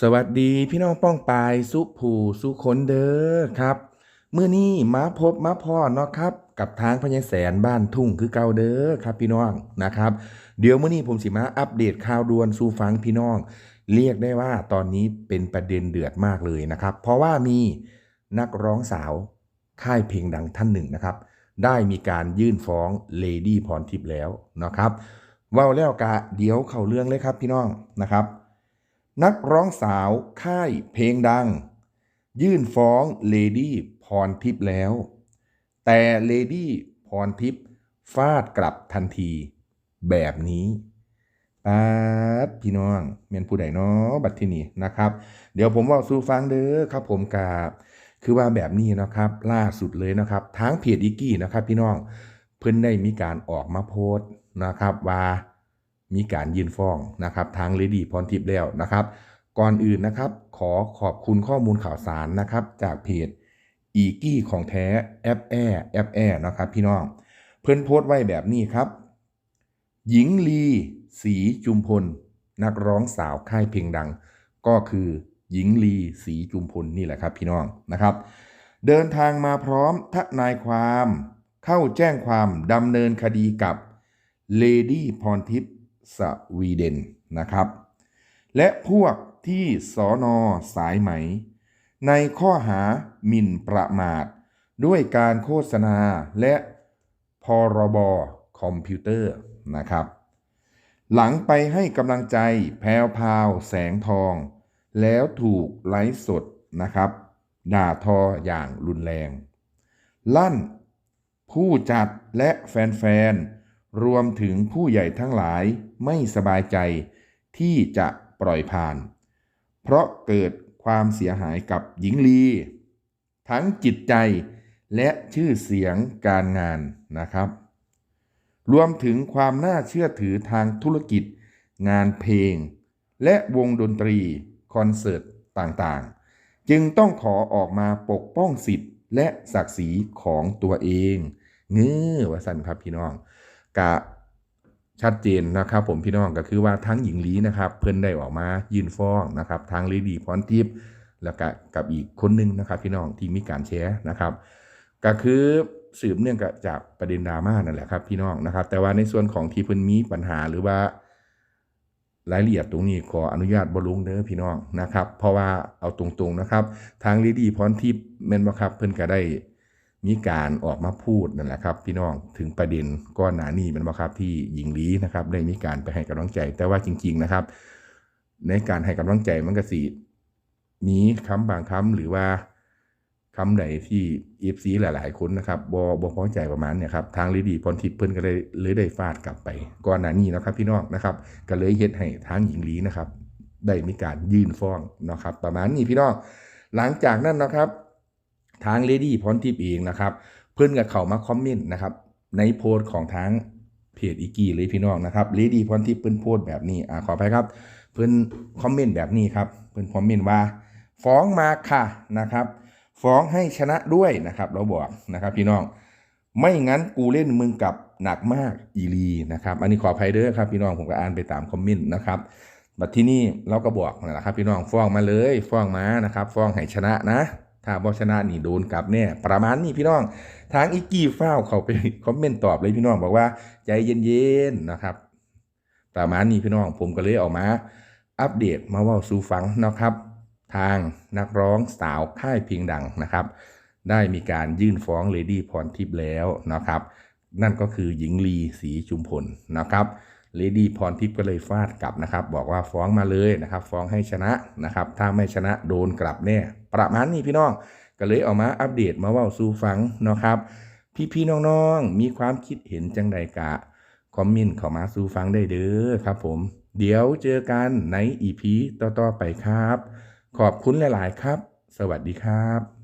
สวัสดีพี่น้องป้องปายสุผูสุคนเด้อครับเมื่อนี้มาพบมาพ่อเนาะครับ กับทางพญาแสนบ้านทุ่งคือเก่าเด้อครับพี่น้องนะครับ เดี๋ยวเมื่อนี้ผมสิมาอัปเดตข่าวด่วนสู่ฟังพี่น้อง เรียกได้ว่าตอนนี้เป็นประเด็นเดือดมากเลยนะครับ เพราะว่ามีนักร้องสาวค่ายเพลงดังท่านหนึ่งนะครับ ได้มีการยื่นฟ้องเลดี้พรทิพย์แล้วนะครับว้าแล้วกะเดี๋ยวเข้าเรื่องเลยครับพี่น้องนะครับ นักร้องสาวค่ายเพลงดัง ยื่นฟ้องเลดี้พรทิพย์แล้ว แต่เลดี้พรทิพย์ฟาดกลับทันที แบบนี้ปาดพี่น้องเมียนผู้ใดเนาะบัดที่นี่นะครับ เดี๋ยวผมเว่าสู่ฟังเด้อครับผมกาคือว่าแบบนี้นะครับ ล่าสุดเลยนะครับทางเพจอีกกี้นะครับ พี่น้องเพิ่นได้มีการออกมาโพสต์นะครับว่า มีการยื่นฟ้องนะครับทางเลดี้พรทิพย์แล้วนะครับ ก่อนอื่นนะครับ ขอขอบคุณข้อมูลข่าวสารนะครับ จากเพจอีกี้ของแท้แอปแอแอปแอนะครับพี่น้อง เพิ่นโพสต์ไว้แบบนี้ครับ หญิงลีสีจุมพล นักร้องสาวค่ายเพลงดัง ก็คือหญิงลีสีจุมพลนี่แหละครับพี่น้องนะครับ เดินทางมาพร้อมทนายความ เข้าแจ้งความดำเนินคดีกับเลดี้พรทิพย์ สวีเดนนะครับ และพวกที่สอนอสายไหม ในข้อหาหมิ่นประมาท ด้วยการโฆษณาและพรบอคอมพิวเตอร์นะครับ หลังไปให้กำลังใจแพรวพาวแสงทอง แล้วถูกไลฟ์สดนะครับ ด่าทออย่างรุนแรง ลั่นผู้จัดและแฟนๆ รวมถึงผู้ใหญ่ทั้งหลายไม่สบายใจที่จะปล่อยผ่าน เพราะเกิดความเสียหายกับหญิงลี ทั้งจิตใจและชื่อเสียงการงานนะครับ รวมถึงความน่าเชื่อถือทางธุรกิจ งานเพลง และวงดนตรี คอนเสิร์ตต่างๆ จึงต้องขอออกมาปกป้องสิทธิ์ และศักดิ์ศรีของตัวเอง เงื้อว่าสันครับพี่น้อง กะชัดเจนนะครับผมพี่น้องก็คือว่าทั้งหญิงลีนะครับ เพิ่นได้ออกมายื่นฟ้องนะครับทางลีดีพรทิพย์แล้วก็กับอีกคนหนึงนะครับ พี่น้องที่มีการแชร์นะครับ ก็คือสืบเนื่องกับจากประเด็นดราม่านั่นแหละครับ พี่น้องนะครับ แต่ว่าในส่วนของที่เพิ่นมีปัญหาหรือว่ารายละเอียดตรงนี้ขออนุญาตบลุงเด้อพี่น้องนะครับ เพราะว่าเอาตรงๆนะครับ ทางลีดีพรทิพย์แม่นบ่ครับเพิ่นก็ได้ มีการออกมาพูดนั่นแหละครับ พี่น้องถึงประเด็นก้อนหนานี้แม่นบ่ครับที่หญิงลีนะครับได้มีการไปให้กำลังใจ แต่ว่าจริง ๆนะครับ ในการให้กำลังใจมันก็สิมีคำบางคำหรือว่าคำไหนที่เอฟซีหลาย ๆ คนนะครับบอบพอใจประมาณเนี่ยครับทางลีดีพรทิพย์เพิ่นก็เลยเลยได้ฟาดกลับไปก่อนหน้านี้นะครับ พี่น้องนะครับ ก็เลยเฮ็ดให้ทางหญิงลีนะครับ ได้มีการยื่นฟ้องนะครับ ประมาณนี้พี่น้องหลังจากนั้นนะครับ ทางเลดี้พรทิพย์เองนะครับ เพิ่อนก็เขามาคอมเมนต์นะครับ ในโพสต์ของทางเพจอีกีเลยพี่น้องนะครับเลดี้พรทิพย์เพิ่นโพสต์แบบนี้อ่าขออภัยครับ เพิ่อนคอมเมนต์แบบนี้ครับ เพิ่อนคอมเมนต์ว่า ฟ้องมาค่ะนะครับ ฟ้องให้ชนะด้วยนะครับ เราบอกนะครับพี่น้องไม่งั้นกูเล่นมึงกับหนักมากอีลีนะครับ อันนี้ขออภัยเด้อครับพี่น้องผมก็อ่านไปตามคอมเมนต์นะครับบัดที่นี่เราก็บอกนะครับพี่น้องฟ้องมาเลยฟ้องมานะครับฟ้องให้ชนะนะ ถ้าบอชนะนี่โดนกลับแน่ประมาณนี้พี่น้องทางอีกกี้ฟ้าวเขาไปคอมเมนต์ตอบเลยพี่น้องบอกว่าใจเย็นๆนะครับ ประมาณนี้พี่น้องผมก็เลยออกมา อัปเดตมาว่าสู่ฟังนะครับ ทางนักร้องสาวค่ายเพียงดังนะครับ ได้มีการยื่นฟ้องเลดี้พรทิพย์แล้วนะครับ นั่นก็คือหญิงลีสีจุมพลนะครับเลดี้พรทิพย์ก็เลยฟาดกลับนะครับ บอกว่าฟ้องมาเลยนะครับ ฟ้องให้ชนะนะครับ ถ้าไม่ชนะโดนกลับแน่ประมาณนี้พี่น้องก็เลยเออกมาอัปเดตมาว่าสู่ฟังนะครับ พี่ๆน้องๆมีความคิดเห็นจังใดกะคอมเมนต์เข้ามาสู่ฟังได้เด้อครับผม เดี๋ยวเจอกันในอีพีต่อๆไปครับ ขอบคุณหลาย ๆ ครับ สวัสดีครับ